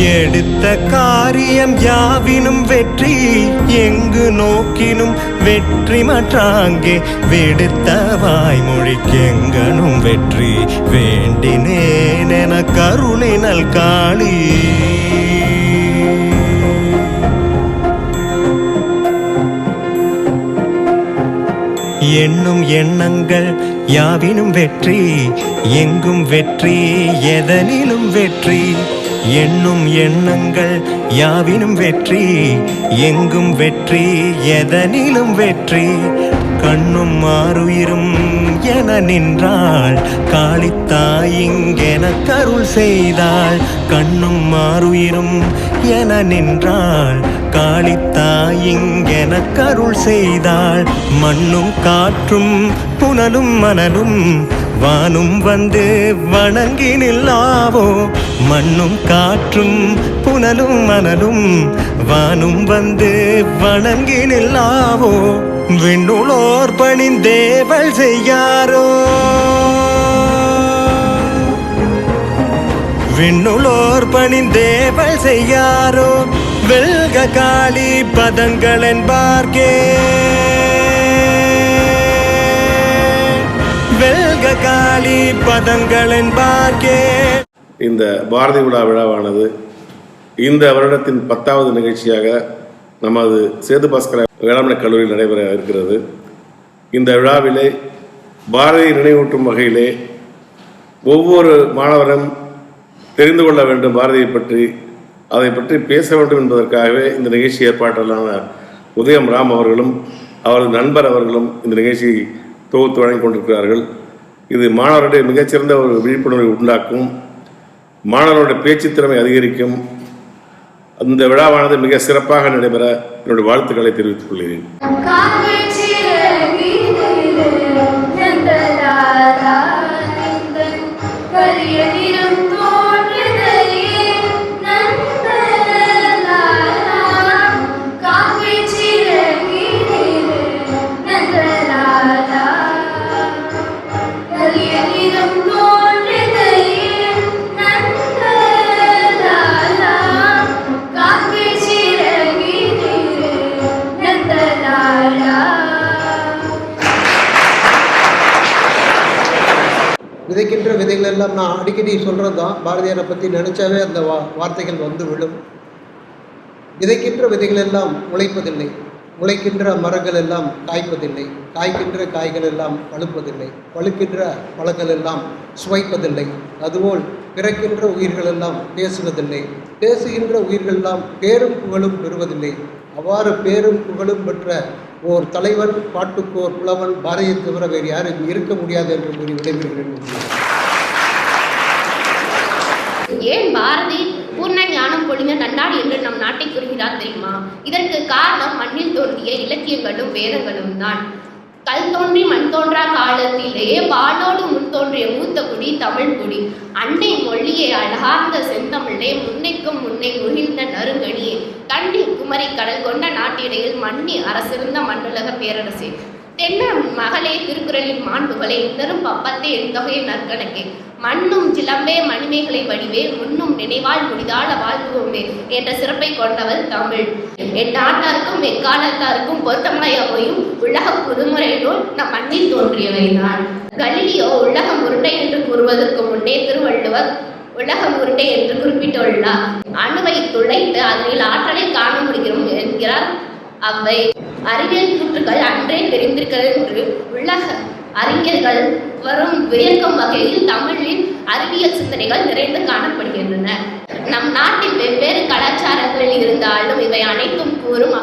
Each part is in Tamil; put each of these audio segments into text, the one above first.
எடுத்த காரியம் யாவினும் வெற்றி எங்கு நோக்கினும் வெற்றி மற்றாங்கே விடுத்த வாய்மொழிக்கெங்கனும் வெற்றி வேண்டினேன் என கருளினல் காளி எண்ணும் எண்ணங்கள் யாவினும் வெற்றி எங்கும் வெற்றி எதனிலும் வெற்றி. என்னும் எண்ணங்கள் யாவினும் வெற்றி எங்கும் வெற்றி எதனிலும் வெற்றி. கண்ணும் மாறுயிரும் என நின்றாள் காளித்தாயிங்கென கருள் செய்தாள். கண்ணும் மாறுயிரும் என நின்றாள் காளித்தாயிங்கென கருள் செய்தாள். மண்ணும் காற்றும் புனலும் மணலும் வானும் வந்து வணங்கி நில்லாவோ மண்ணும் காற்றும் புனலும் மணலும் வானும் வந்து வணங்கி நில்லாவோ விண்ணுளோர் பணிந்தேவள் செய்யாரோ. விண்ணுளோர் பணிந்தேவள் செய்யாரோ. வெல்க காளி பதங்கள் என்பார்கே காளி பதங்கள் என்பார்கே இந்த பாரதி விழா விழாவானது இந்த வருடத்தின் பத்தாவது நிகழ்ச்சியாக நமது சேது பாஸ்கர வேளாண்மை கல்லூரியில் நடைபெற இருக்கிறது. இந்த விழாவிலே பாரதியை நினைவூட்டும் வகையிலே ஒவ்வொரு மாணவரும் தெரிந்து கொள்ள வேண்டும் பாரதியை பற்றி அதை பற்றி பேச வேண்டும் என்பதற்காகவே இந்த நிகழ்ச்சி ஏற்பாட்டாளரான உதயம் ராம் அவர்களும் அவரது நண்பர் அவர்களும் இந்த நிகழ்ச்சியை தொகுத்து வழங்கி கொண்டிருக்கிறார்கள். இது மாணவர்களுடைய மிகச்சிறந்த ஒரு விழிப்புணர்வை உண்டாக்கும் மாணவர்களுடைய பேச்சு திறமை அதிகரிக்கும். அந்த விழாவானது மிக சிறப்பாக நடைபெற என்னுடைய வாழ்த்துக்களை தெரிவித்துக் கொள்கிறேன். எல்லாம் நான் அடிக்கடி சொல்கிறது தான். பாரதியாரை பற்றி நினச்சாவே அந்த வா வார்த்தைகள் வந்து விழும் விதைக்கின்ற விதைகள் எல்லாம் முளைப்பதில்லை. முளைக்கின்ற மரங்கள் எல்லாம் காய்ப்பதில்லை. காய்க்கின்ற காய்கள் எல்லாம் பழுப்பதில்லை. பழுக்கின்ற பழங்கள் எல்லாம் சுவைப்பதில்லை. அதுபோல் பிறக்கின்ற உயிர்கள் எல்லாம் பேசுவதில்லை. பேசுகின்ற உயிர்கள் எல்லாம் பேரும் புகழும் பெறுவதில்லை. அவ்வாறு பேரும் புகழும் பெற்ற ஓர் தலைவன் பாட்டுக்கோர் புலவன் பாரதியை தவிர வேறு யாரும் இருக்க முடியாது என்று கூறி விடைபெறுகிறேன். ஏன் பாரதி பூர்ண ஞானம் பொழிந்த நன்னாடு என்று நம் நாட்டை கூறுகிறார் தெரியுமா? இதற்கு காரணம் மண்ணில் தோன்றிய இலக்கியங்களும் வேதங்களும் தான். கல் தோன்றி மண் தோன்றா காலத்திலேயே பாலோடு முன் தோன்றிய மூத்த குடி தமிழ் குடி. அன்னை மொழியை அழகார்ந்த செந்தமிழே முன்னைக்கும் முன்னை முகிழ்ந்த நறுங்கணியே கண்டி குமரி கடல் கொண்ட நாட்டிடையில் மன்னி அரசிருந்த மண்ணுலக பேரரசே. தென்ன மகளே திருக்குறளின் மாண்புகளே? தரும் பப்பத்தே என் நற்கணக்கே. மண்ணும் சிலம்பே மணிமேகலை வடிவே முன்னும் நினைவால் முடிதாள வாழ்வுமே என்ற சிறப்பை கொண்டவள் தமிழ். எந்நாட்டாருக்கும் எக்காலத்தாருக்கும் பொருத்தமாய் அமையும் உலக புதுமுறை நூல் நம் மண்ணில் தோன்றியவைதான் கலிலியோ உலகம் உருண்டை என்று கூறுவதற்கு முன்னே திருவள்ளுவர் உலகம் உருண்டை என்று குறிப்பிட்டுள்ளார். அணுவை துளைத்து அதனில் ஆற்றலை காண முடிகிறோம் என்கிறார் அவை அறிவியல் கூற்றுகள் அன்றே தெரிந்திருக்கிறது என்று உலக அறிஞர்கள் வரும் வியக்கும் வகையில் தமிழில் அறிவியல் சிந்தனைகள் நிறைந்து காணப்படுகின்றன. நம் நாட்டில் வெவ்வேறு கலாச்சாரங்களில் இருந்தாலும் இவை அனைத்தும் கூறும்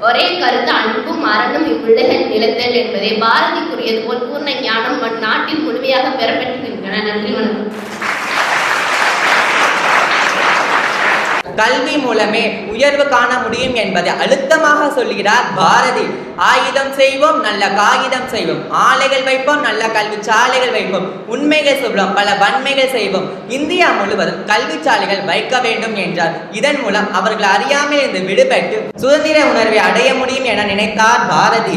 ஒரே கருத்து அன்பும் மரணம் இவ்வுலகில் நிலத்தல் என்பதை பாரதி கூறியது போல் பூர்ண ஞானம் நம் நாட்டில் முழுமையாக பெறப்பட்டிருக்கின்றன. நன்றி வணக்கம். கல்வி மூலமே உயர்வு காண முடியும் என்பதை அழுத்தமாக சொல்கிறார் பாரதி. ஆயுதம் செய்வோம் நல்ல காகிதம் செய்வோம். ஆலைகள் வைப்போம் நல்ல கல்வி சாலைகள் வைப்போம். உண்மைகள் சொல்வோம் பல வன்மைகள் செய்வோம். இந்தியா முழுவதும் கல்வி சாலைகள் வைக்க வேண்டும் என்றார் இதன் மூலம் அவர்கள் அறியாமல் இருந்து விடுபட்டு சுதந்திர உணர்வை அடைய முடியும் என நினைத்தார் பாரதி.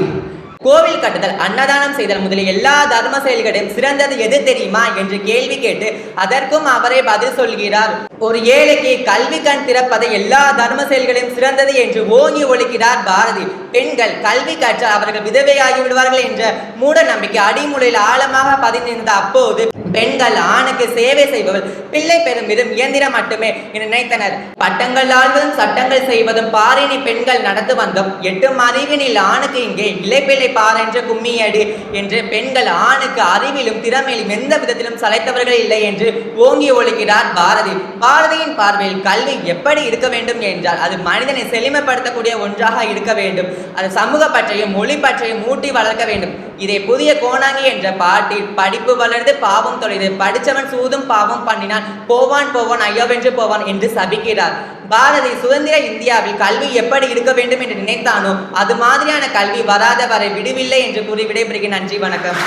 கோவில் கட்டுதல் அன்னதானம் செய்தல் முதலிய எல்லா தர்ம செயல்களையும் சிறந்தது எது தெரியுமா என்று கேள்வி கேட்டு அதற்கும் அவரே பதில் சொல்கிறார். ஒரு ஏழைக்கு கல்வி கண் திறப்பதை எல்லா தர்ம செயல்களையும் சிறந்தது என்று ஓங்கி ஒழிக்கிறார் பாரதி. பெண்கள் கல்வி கற்ற அவர்கள் விதவையாகி விடுவார்கள் என்ற மூட நம்பிக்கை அடிமுலையில் ஆழமாக பதிந்திருந்த அப்போது பெண்கள் ஆணுக்கு சேவை செய்பவள் பிள்ளை பெறும் விதம் இயந்திரம் மட்டுமே என நினைத்தனர். பட்டங்கள் ஆள்வதும் சட்டங்கள் செய்வதும் பாரினி பெண்கள் நடந்து வந்தோம். எட்டும் அறிவினில் ஆணுக்கு இங்கே இலைப்பிள்ளை பார் என்ற கும்மியடி என்று பெண்கள் ஆணுக்கு அறிவிலும் திறமையிலும் எந்த விதத்திலும் சளைத்தவர்கள் இல்லை என்று ஓங்கி ஒழுகிறார் பாரதி. பாரதியின் பார்வையில் கல்வி எப்படி இருக்க வேண்டும் என்றால் அது மனிதனை செழுமைப்படுத்தக்கூடிய ஒன்றாக இருக்க வேண்டும். அது சமூக பற்றையும் மொழி பற்றையும் ஊட்டி வளர்க்க வேண்டும். இதை புதிய கோணாங்கி என்ற பாட்டில் படிப்பு வளர்ந்து பாவம் தொலைது படித்தவன் சூதும் பாவம் பண்ணினான் போவான் போவான் ஐயோவென்று போவான் என்று சபிக்கிறார். பாரதி சுதந்திர இந்தியாவில் கல்வி எப்படி இருக்க வேண்டும் என்று நினைத்தானோ அது மாதிரியான கல்வி வராத வரை விடுவில்லை என்று கூறி விடைபெறுகிறேன். நன்றி வணக்கம்.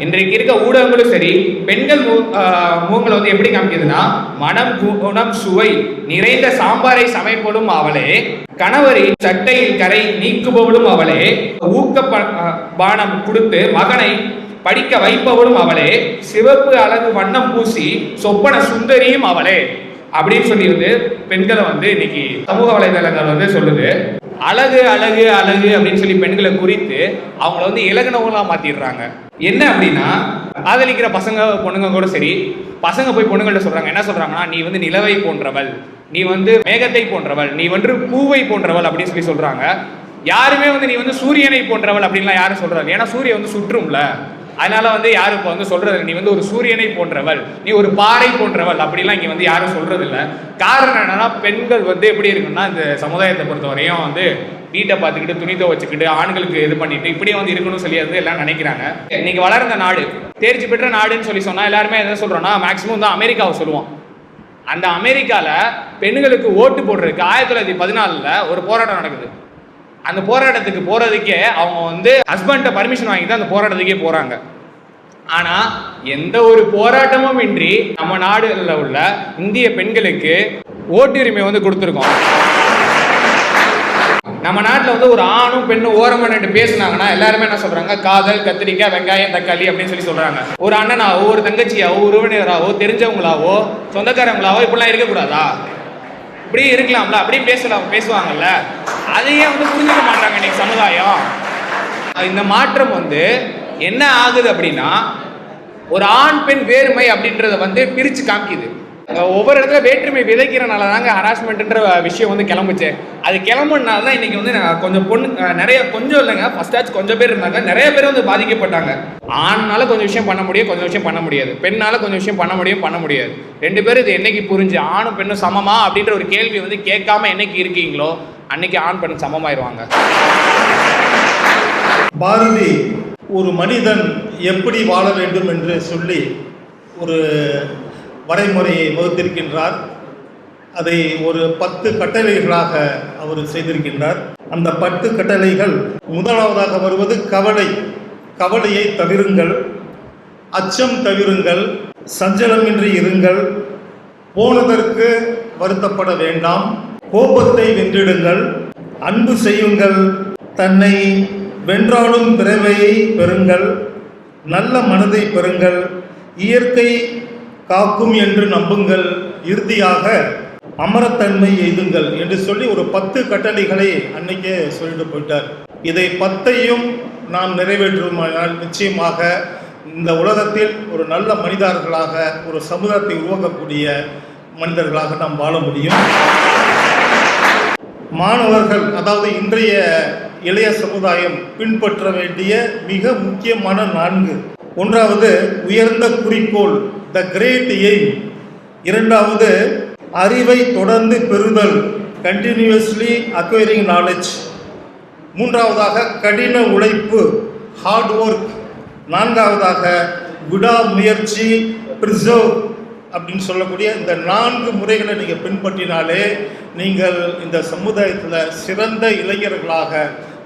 இன்றைக்கு இருக்க ஊடகங்களும் சரி பெண்கள் முகங்களை வந்து எப்படி காமிக்குதுன்னா மனம் குணம் சுவை நிறைந்த சாம்பாரை சமைப்பவளும் அவளே கணவரின் சட்டையில் கரை நீக்குபவளும் அவளே ஊக்க பானம் கொடுத்து மகனை படிக்க வைப்பவளும் அவளே சிவப்பு அழகு வண்ணம் பூசி சொப்பன சுந்தரியும் அவளே அப்படின்னு சொல்லி வந்து பெண்களை வந்து இன்னைக்கு சமூக வலைதளங்கள் வந்து சொல்லுது. அழகு அழகு அழகு அப்படின்னு சொல்லி பெண்களை குறித்து அவங்கள வந்து இலகுனவங்களா மாத்திடுறாங்க. என்ன அப்படின்னா காதலிக்கிற பசங்க பொண்ணுங்க கூட சரி பசங்க போய் பொண்ணுங்கள்ட்ட சொல்றாங்க. என்ன சொல்றாங்கன்னா நீ வந்து நிலவை போன்றவள். நீ வந்து மேகத்தை போன்றவள். நீ வந்து பூவை போன்றவள் அப்படின்னு சொல்லி சொல்றாங்க. யாருமே வந்து நீ வந்து சூரியனை போன்றவள் அப்படின்லாம் யாரும் சொல்றாங்க. ஏன்னா சூரியன் வந்து சுற்றும்ல. அதனால வந்து யாரும் இப்போ வந்து சொல்றது நீ வந்து ஒரு சூரியனை போன்றவள். நீ ஒரு பாறை போன்றவள். அப்படிலாம் இங்கே வந்து யாரும் சொல்றது இல்லை. காரணம் என்னன்னா பெண்கள் வந்து எப்படி இருக்குன்னா இந்த சமுதாயத்தை பொறுத்தவரையும் வந்து வீட்டை பார்த்துக்கிட்டு துணி துவச்சிக்கிட்டு ஆண்களுக்கு இது பண்ணிட்டு இப்படியே வந்து இருக்கணும்னு சொல்லி வந்து எல்லாம் நினைக்கிறாங்க. இன்னைக்கு வளர்ந்த நாடு தேர்ச்சி பெற்ற நாடுன்னு சொல்லி சொன்னால் எல்லாருமே என்ன சொல்றோம்னா மேக்ஸிமம் வந்து அமெரிக்காவை சொல்லுவோம். அந்த அமெரிக்கால பெண்களுக்கு ஓட்டு போடுறதுக்கு ஆயிரத்தி தொள்ளாயிரத்தி பதினாலில் ஒரு போராட்டம் நடக்குது. அந்த போராட்டத்துக்கு போகிறதுக்கே அவங்க வந்து ஹஸ்பண்ட்டை பர்மிஷன் வாங்கி தான் அந்த போராட்டத்துக்கே போகிறாங்க ஆனால் எந்த ஒரு போராட்டமும் இன்றி நம்ம நாடுகளில் உள்ள இந்திய பெண்களுக்கு ஓட்டுரிமை வந்து கொடுத்துருக்கோம். நம்ம நாட்டில் வந்து ஒரு ஆணும் பெண்ணும் ஓரமாக நின்று பேசுனாங்கன்னா எல்லாருமே என்ன சொல்கிறாங்க காதல் கத்திரிக்காய் வெங்காயம் தக்காளி அப்படின்னு சொல்லி சொல்கிறாங்க ஒரு அண்ணனாவோ ஒரு தங்கச்சியாவோ உறவினராவோ தெரிஞ்சவங்களாவோ சொந்தக்காரங்களாவோ இப்படிலாம் இருக்கக்கூடாதா? இப்படி இருக்கலாம்ல அப்படியே பேசலாம் பேசுவாங்கல்ல அதையே வந்து புரிஞ்சுக்க மாட்டாங்க இன்னைக்கு சமுதாயம். இந்த மாற்றம் வந்து என்ன ஆகுது அப்படின்னா ஒரு ஆண் பெண் வேறுமை அப்படின்றத வந்து பிரித்து காமிக்குது. ஒவ்வொரு இடத்துல வேற்றுமை விதைக்கிறனால தாங்க ஹராஸ்மெண்ட்ன்ற விஷயம் வந்து கிளம்புச்சு. அது கிளம்புனால தான் இன்னைக்கு வந்து கொஞ்சம் பொண்ணு நிறைய கொஞ்சம் இல்லைங்க ஃபர்ஸ்ட் ஆச்சு கொஞ்சம் பேர் இருந்தாங்க நிறைய பேர் வந்து பாதிக்கப்பட்டாங்க. ஆண்னால கொஞ்சம் விஷயம் பண்ண முடியும் கொஞ்சம் விஷயம் பண்ண முடியாது. பெண்ணால கொஞ்சம் விஷயம் பண்ண முடியும் பண்ண முடியாது. ரெண்டு பேரும் இது என்னைக்கு புரிஞ்சு ஆணும் பெண்ணும் சமமா அப்படின்ற ஒரு கேள்வி வந்து கேட்காம என்னைக்கு இருக்கீங்களோ அன்னைக்கு ஆண் பெண் சமமாயிருவாங்க. பாரதி ஒரு மனிதன் எப்படி வாழ வேண்டும் என்று சொல்லி ஒரு வரைமுறையை வகுத்திருக்கின்றார். அதை ஒரு பத்து கட்டளைகளாக அவர் செய்திருக்கின்றார். அந்த பத்து கட்டளைகள் முதலாவதாக வருவது கவலை. கவலையை தவிருங்கள். அச்சம் தவிருங்கள். சஞ்சலமின்றி இருங்கள். போனதற்கு வருத்தப்பட வேண்டாம். கோபத்தை வென்றிடுங்கள். அன்பு செய்யுங்கள். தன்னை வென்றாலும் பிறவையை பெறுங்கள். நல்ல மனதை பெறுங்கள். இயற்கை காக்கும் என்று நம்புங்கள் இறுதியாக அமரத்தன்மை எய்துங்கள் என்று சொல்லி ஒரு பத்து கட்டளைகளை அன்னைக்கே சொல்லிட்டு போயிட்டார். இதை பத்தையும் நாம் நிறைவேற்றுமானால் நிச்சயமாக இந்த உலகத்தில் ஒரு நல்ல மனிதர்களாக ஒரு சமுதாயத்தை உருவாக்கக்கூடிய மனிதர்களாக நாம் வாழ முடியும். மாணவர்கள் அதாவது இன்றைய இளைய சமுதாயம் பின்பற்ற வேண்டிய மிக முக்கியமான நான்கு. ஒன்றாவது உயர்ந்த குறிக்கோள். த கிரேட் எய்ம் இரண்டாவது அறிவை தொடர்ந்து பெறுதல். கண்டினியூஸ்லி அக்வயரிங் நாலேஜ் மூன்றாவதாக கடின உழைப்பு. ஹார்ட் ஒர்க் நான்காவதாக விடாமுயற்சி. ப்ரிசர்வ் அப்படின்னு சொல்லக்கூடிய இந்த நான்கு முறைகளை நீங்கள் பின்பற்றினாலே நீங்கள் இந்த சமுதாயத்தில் சிறந்த இளைஞர்களாக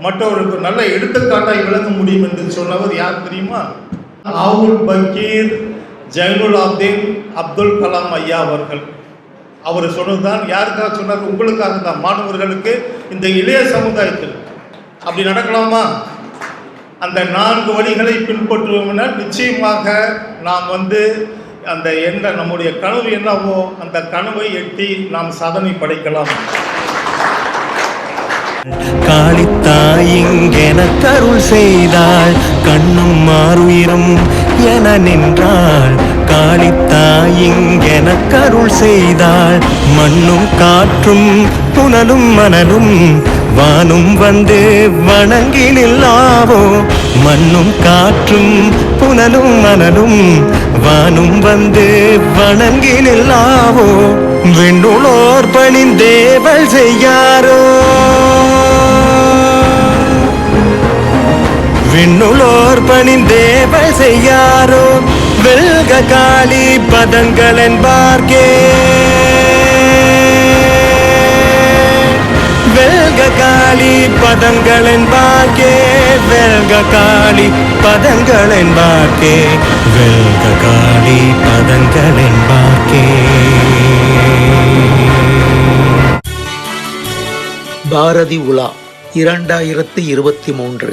மற்றவர்களுக்கு நல்ல எடுத்துக்காட்டாக விளங்க முடியும் என்று சொன்னவர் யார் தெரியுமா? அவுல் பக்கீர். ஜைனுல் ஆப்தீன் அப்துல் கலாம் ஐயா அவர்கள். அவர் சொன்னதுதான் யாருக்காக சொன்னார்? உங்களுக்காக தான் மாணவர்களுக்கு இந்த இளைய சமுதாயத்தில் அப்படி நடக்கலாமா? அந்த நான்கு வழிகளை பின்பற்றுவோம்னால் நிச்சயமாக நாம் வந்து அந்த என்ன நம்முடைய கனவு என்னவோ அந்த கனவை எட்டி நாம் சாதனை படைக்கலாம். காளித்தாயிங்கென கருள் செய்தாள் கண்ணும் மாறுயிரும் என நின்றாள். காளித்தாயிங்கென கருள் செய்தாள். மண்ணும் காற்றும் புனலும் மணலும் வானும் வந்து வணங்கி நில்லாவோ மண்ணும் காற்றும் புனலும் மணலும் வானும் வந்து வணங்கி நில்லாவோ வெண்ணுளோர் பணி பணிந்தேவல் செய்யாரோ? விண்ணுளோர் பணிந்தேவல் செய்யாரோ? வெல்க காளி பதங்கள் என்பார்கே வெல்க காளி பதங்கள் என்பார்கே வெல்க காளி பதங்கள் என்பார்க்கே வெல்க காளி பதங்கள் என்பார்க்கே பாரதி உலா இரண்டாயிரத்தி இருபத்தி மூன்று.